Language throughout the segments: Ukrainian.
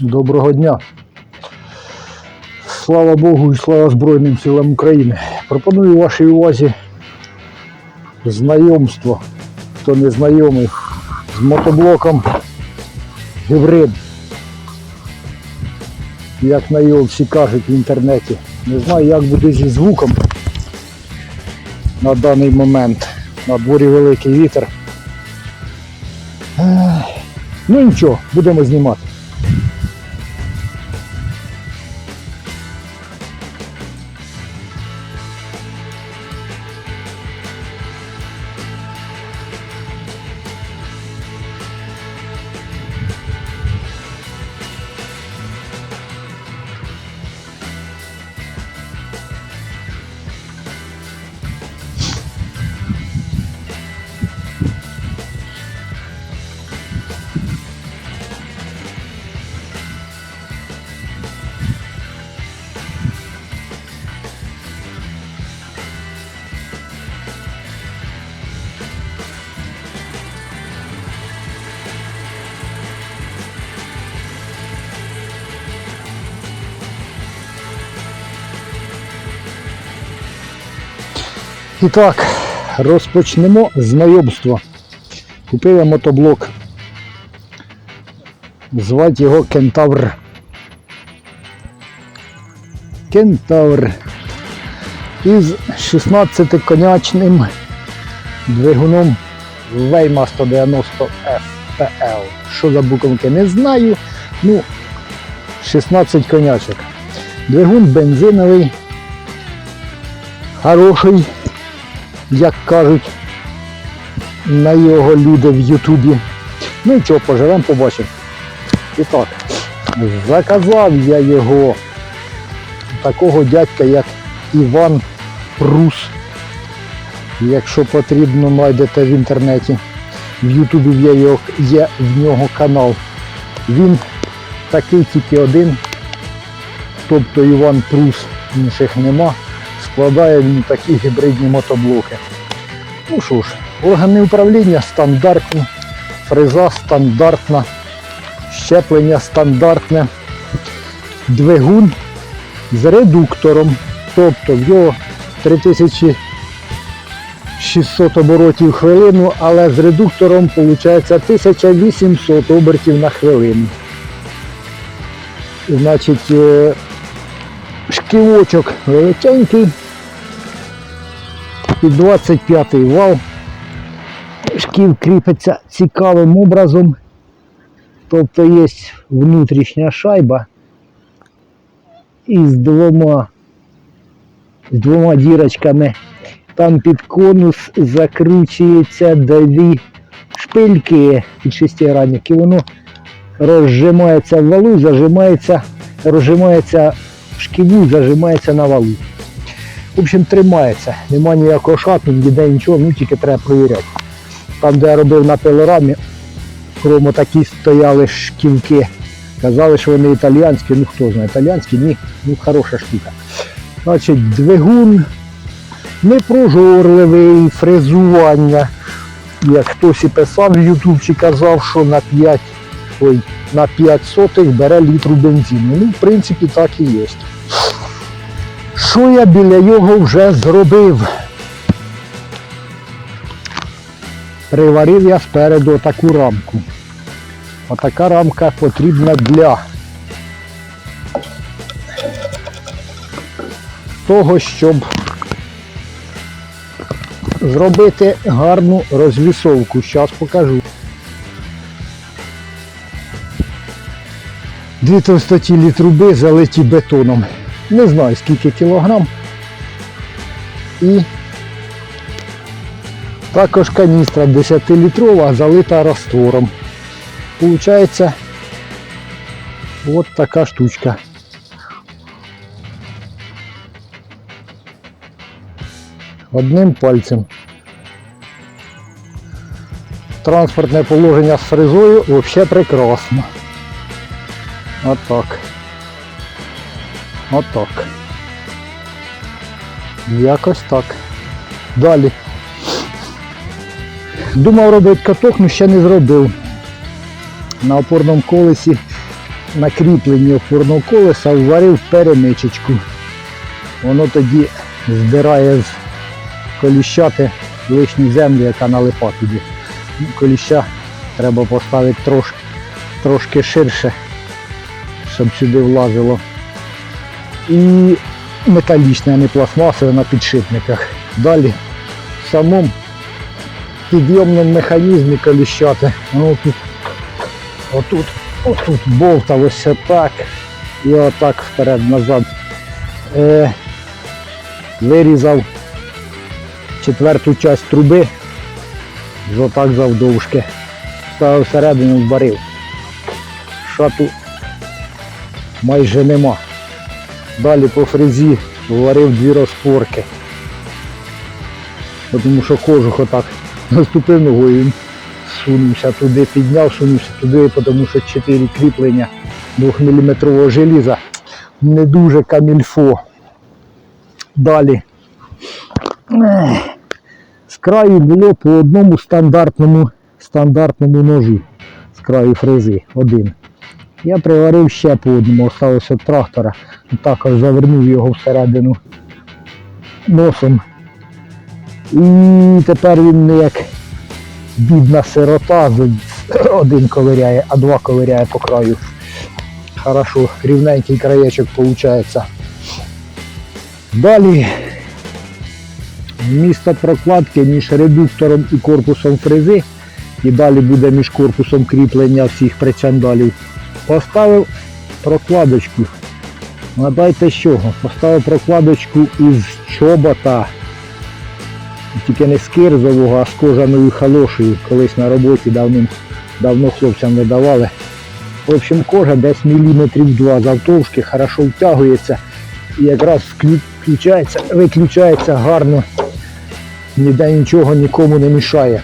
Доброго дня. Слава Богу і слава Збройним силам України. Пропоную вашій увазі знайомство, хто не знайомий, з мотоблоком гібрид. Як на його кажуть в інтернеті. Не знаю, як буде зі звуком на даний момент. На дворі великий вітер. Ну нічого, будемо знімати. І так, розпочнемо знайомство. Купив я мотоблок. Звати його Кентавр. Кентавр. Із 16-конячним двигуном Вейма 190 FPL. Що за буковки не знаю. Ну, 16 конячок. Двигун бензиновий, хороший, як кажуть на його люди в Ютубі. Ну і чого, поживемо, побачимо. І так, заказав я його такого дядька, як Іван Прус. Якщо потрібно, знайдете в інтернеті. В Ютубі є, є в нього канал. Він такий тільки один, тобто Іван Прус, інших нема. Складає він такі гібридні мотоблоки. Ну що ж, органи управління стандартні, фреза стандартна, щеплення стандартне, двигун з редуктором, тобто в його 3600 оборотів в хвилину, але з редуктором виходить 1800 обертів на хвилину. Значить, е, шківочок величенький, під 25 вал. Шків кріпиться цікавим образом. Тобто є внутрішня шайба із двома, з двома дірочками. Там під конус закручується дві шпильки під шестигранник і воно розжимається в валу, зажимається, розжимається в шківу, зажимається на валу. В общем, тримається. Нема ніякого шату, ніде нічого, ну тільки треба перевіряти. Там, де я робив на пилорамі, кроме такі стояли шківки. Казали, що вони італіянські, ну хто знає, італіянські, ні, ну хороша штука. Значить, двигун непрожорливий, фрезування. Як хтось і писав в Ютубчі, казав, що на 5, ой, на 5 сотих бере літру бензину. Ну, в принципі, так і є. Що я біля його вже зробив? Приварив я спереду таку рамку. Отака рамка потрібна для того, щоб зробити гарну розвісовку. Зараз покажу. Дві товстотілі труби залиті бетоном. Не знаю скільки кілограм. І також каністра 10-літрова залита раствором. Получається от така штучка. Одним пальцем. Транспортне положення з фрезою взагалі прекрасно. Отак. Отак. Якось так. Далі. Думав робити каток, але ще не зробив. На опорному колесі на кріпленні опорного колеса вварив перемичечку. Воно тоді здирає з коліщати лишню землю, яка налипа туди. Ну, Коліща треба поставити трошки, трошки ширше, щоб сюди влазило. І металічне, а не пластмасове на підшипниках. Далі в самому підйомному механізмі коліщати. Ну, тут, отут, отут болталося так і отак вперед-назад. Е, вирізав четверту часть труби, отак завдовжки. Ставив всередину, вбарив. Шату майже нема. Далі по фрезі варив дві розпорки. Тому що кожух отак наступив ногою, сунувся туди, підняв, сунувся туди, тому що 4 кріплення 2-мм желіза. Не дуже камільфо. Далі. З краю було по одному стандартному, стандартному ножу з краю фрези один. Я приварив ще по одному, осталося трактора. Також завернув його всередину носом. І тепер він як бідна сирота, один ковиряє, а два ковиряє по краю. Хорошо, рівненький краєчок виходить. Далі місто прокладки між редуктором і корпусом фрези. І далі буде між корпусом кріплення всіх причандалів. Поставив прокладочку. Нагадайте з чого? Поставив прокладочку із чобота. Тільки не з кирзового, а з кожаною халошею. Колись на роботі давним, давно хлопцям не давали. В общем, кожа десь міліметрів два завтовшки, хорошо втягується і якраз включається, виключається гарно. Ніде нічого нікому не мішає.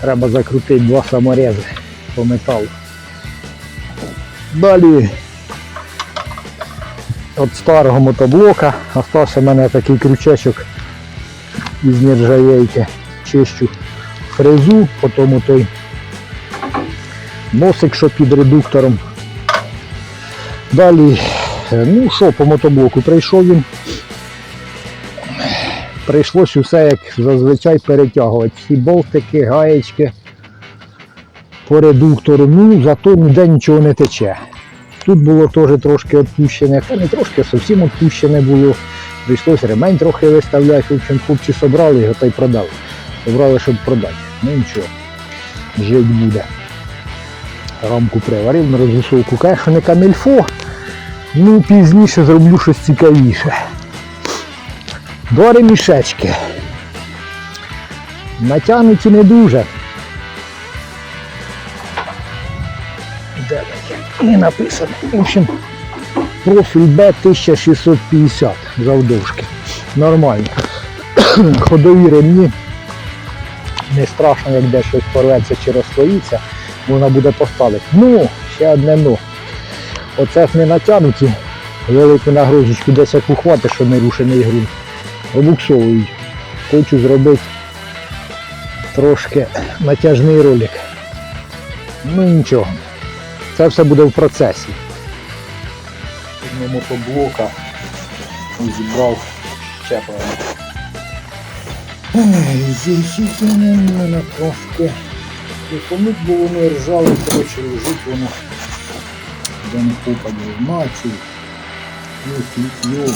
Треба закрутити два саморези по металу. Далі від старого мотоблока остався в мене такий крючечок із нержавейки. Чищу фрезу, потім той носик, що під редуктором. Далі, ну що, по мотоблоку прийшов він. Прийшлось усе як зазвичай перетягувати. Всі болтики, гаєчки по редуктору. Ну, зато ніде нічого не тече. Тут було теж трошки відпущене, та не трошки, зовсім відпущене було. Прийшлось ремень трохи виставляти. В общем, хлопці собрали його та й продали. Собрали, щоб продати. Ну нічого, жить буде. Рамку приварив на розгусовку. Конечно, не камільфо. Ну, пізніше зроблю щось цікавіше. Два ремішечки. Натягнуті не дуже. Не написано. В общем, профіль Б 1650 завдовжки. Нормально. Ходові ремні. Не страшно, як де щось порветься чи розслоїться, можна буде поставити. Ну, ще одне ну. Оце ж не натягнуті. Велику нагрузочку десь як ухвати, що не рушений ґрунт. Обуксовують. Хочу зробити трошки натяжний ролик. Ну нічого. Це все буде в процесі. Мотоблока зібрав щеплення. Зійшіться мене трошки. Помить, бо воно ржало, коротше, лежить воно. Де не попаде в начу. Ось літьо.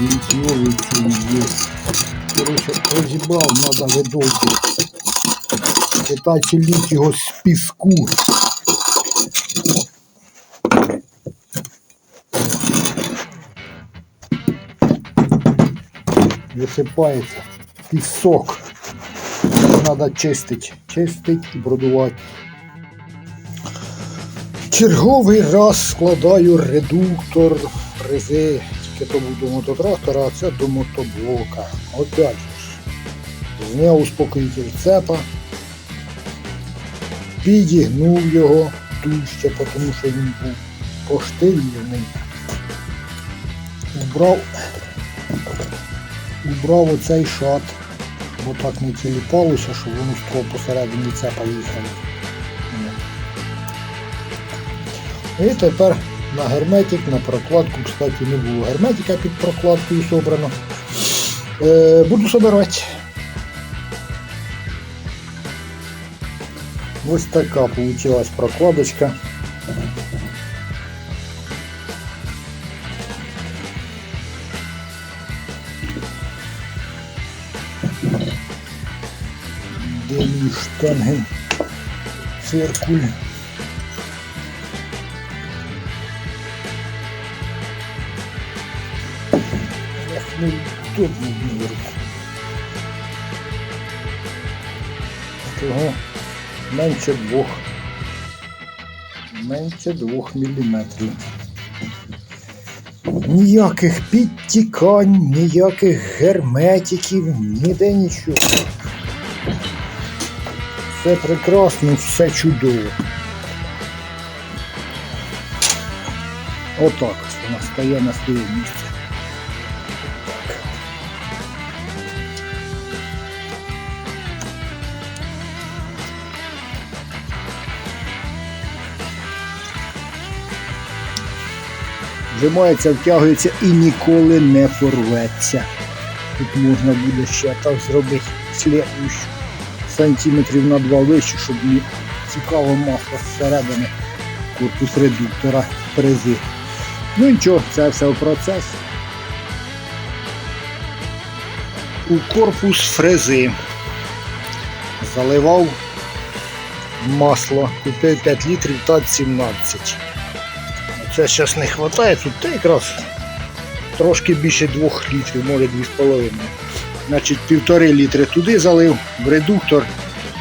Літьо літьо. Коротше, розібрав, треба видовку. Питати літь його з піску. Висипається пісок. Треба чистити. Чистити і продувати. Черговий раз складаю редуктор фрези. Тільки то був до мототрактора, а це до мотоблока. Опять ж. Зняв успокоїтель цепа. Підігнув його дужче, тому що він був поштильний. Убрав, убрав оцей шат, бо так не тіліпалося, що воно стро посередині цепа їхало. І тепер на герметик, на прокладку, кстати, не було герметика під прокладкою собрано. Е, буду собирати. Ось така получилась прокладочка. Штанген? Циркуль. Эх, ну удобно мені руку. Того менше двох. Менше двох міліметрів. Ніяких підтікань, ніяких герметиків, ніде нічого. Все прекрасно, все чудово. Отак ось вона стає на своє місце. Так. Вжимається, втягується і ніколи не порветься. Тут можна буде ще так зробити слідущу сантиметрів на два вище, щоб мені цікаво масло зсередини корпус редуктора фрези. Ну нічого, це все в процесі. У корпус фрези заливав масло, купив 5 літрів та 17. Це зараз не вистачає, тут якраз трошки більше 2 літрів, може 2,5. Значить, півтори літри туди залив в редуктор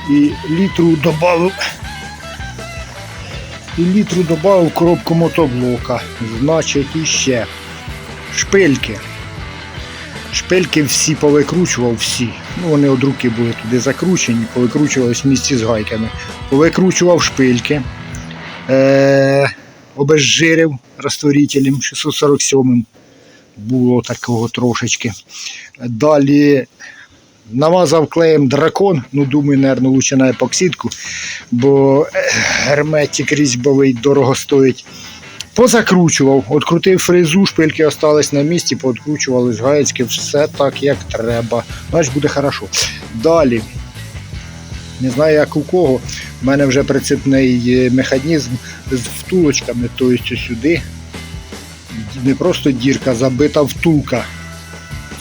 і літру додав. І літру додав коробку мотоблока. Значить, іще шпильки. Шпильки всі повикручував, всі. Ну, вони од руки були туди закручені, повикручувались в місці з гайками. Повикручував шпильки. Е- обезжирив розтворителем 647 було такого трошечки. Далі намазав клеєм дракон, ну думаю, наверное, лучше на епоксидку, бо е, герметик різьбовий дорого стоїть. Позакручував, открутив фрезу, шпильки остались на місці, пооткручували з гаєцьки, все так, як треба. Значить буде хорошо. Далі. Не знаю, як у кого. У мене вже прицепний е, механізм з втулочками, тобто сюди не просто дірка, забита втулка.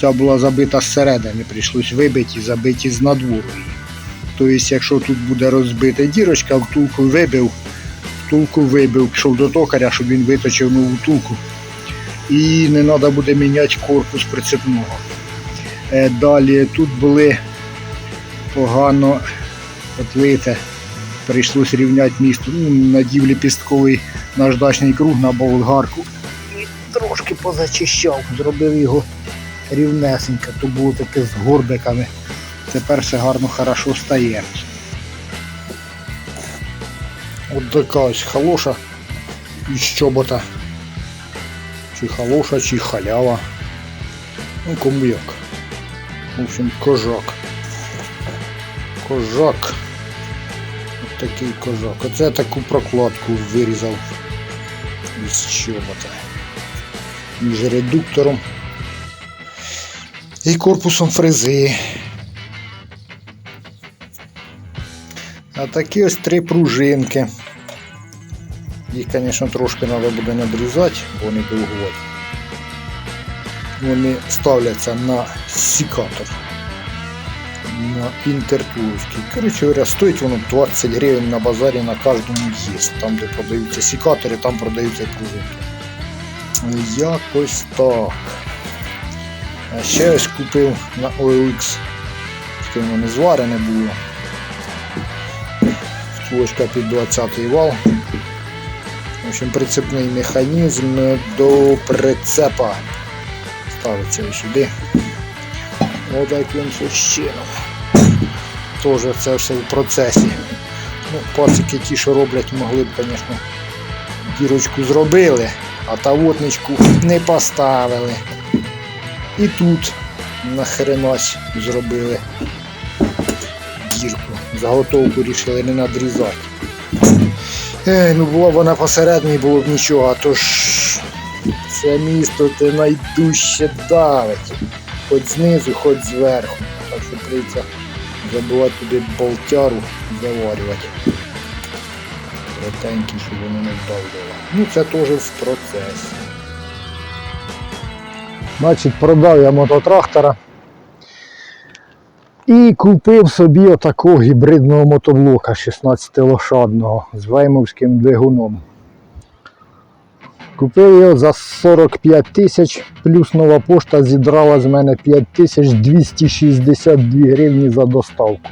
Ця була забита зсередини, прийшлось вибити і забити з надвору. Тобто, якщо тут буде розбита дірочка, втулку вибив, втулку вибив, пішов до токаря, щоб він виточив нову втулку. І не треба буде міняти корпус прицепного. Е, Далі тут були погано отлите. Прийшлось рівняти місто. Ну, надів ліпістковий наждачний круг на болгарку трошки позачищав, зробив його рівнесенько, то було таке з горбиками. Тепер все гарно хорошо стає. От така ось халоша із чобота. Чи халоша, чи халява. Ну кому як. В общем, кожак. Кожак. От такий кожак. Оце таку прокладку вирізав із чобота між редуктором і корпусом фрези. А такі ось три пружинки. Їх, звісно, трошки треба буде надрізати, бо вони довгуваті. Вони ставляться на сікатор. На інтертуловський. Коротше говоря, стоїть воно 20 гривень на базарі на кожному є. Там, де продаються сікатори, там продаються пружинки. Якось так. А ще ось купив на OLX. Тим воно не зварене було. Втулочка під 20 вал. В общем, прицепний механізм до прицепа. Ставиться ось сюди. Отаким чином. Теж це все в процесі. Ну, пацики ті, що роблять, могли б, звісно, дірочку зробили а тавотничку не поставили. І тут нахренось зробили дірку. Заготовку рішили не надрізати. Ей, ну була б вона посередній, було б нічого, а то ж це місто ти найдужче давить. Хоч знизу, хоч зверху. Так що прийдеться забивати туди болтяру, заварювати. Кратенькі, щоб воно не вдавлювало. Ну це теж в процесі. Значить, продав я мототрактора і купив собі отакого гібридного мотоблока 16-лошадного з веймовським двигуном. Купив його за 45 тисяч, плюс нова пошта зідрала з мене 5262 гривні за доставку.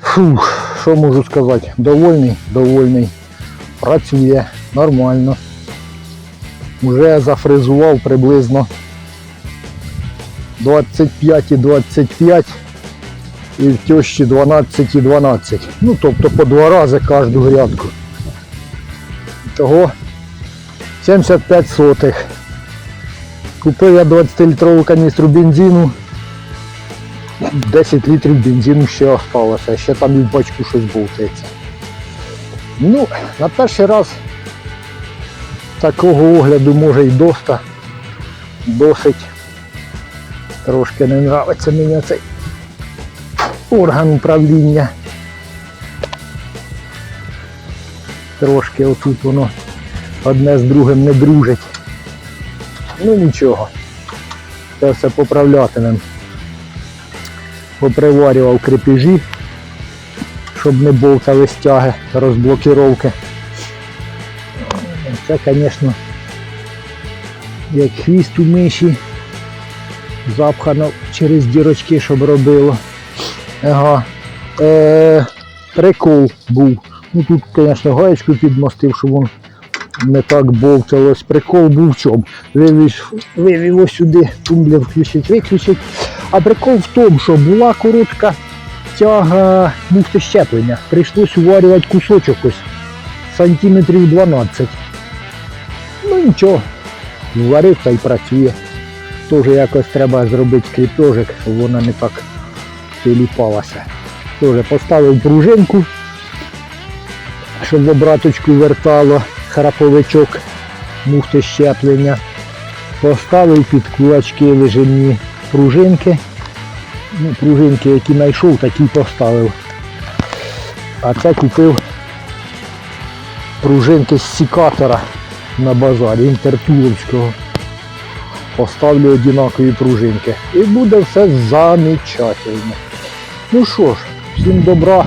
Фух, що можу сказати? Довольний, довольний. Працює нормально. Вже зафрезував приблизно 25 і в тещі 12 і 12. Ну, тобто по два рази кожну грядку. Того 75 сотих. Купив я 20-літрову каністру бензину. 10 літрів бензину ще осталося, ще там і в бачку щось болтається. Ну, на перший раз такого огляду може й доста. Досить. Трошки не нравиться мені цей орган управління. Трошки отут воно одне з другим не дружить. Ну нічого. Це все поправлятимем. Поприварював крепежі, щоб не болтали стяги розблокіровки. Це, звісно, як хвіст у миші. Запхано через дірочки, щоб робило. Ага. Е, прикол був. Ну тут, звісно, гаєчку підмостив, щоб він не так болталось. Прикол був в чому? Вивів, вивів ось сюди, тумблер включить, виключить. А прикол в тому, що була коротка тяга муфти щеплення. Прийшлось уварювати кусочок ось сантиметрів 12. Ну нічого, зварив та й працює. Теж якось треба зробити кріпежик, щоб вона не так приліпалася. Теж поставив пружинку, щоб в обраточку вертало храповичок муфти щеплення. Поставив під кулачки вижимні пружинки. Ну, пружинки, які знайшов, такі поставив. А це купив пружинки з сікатора на базарі інтертуловського. Поставлю однакові пружинки. І буде все замечательно. Ну що ж, всім добра.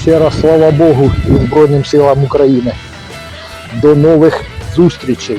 Ще раз слава Богу і Збройним силам України. До нових зустрічей!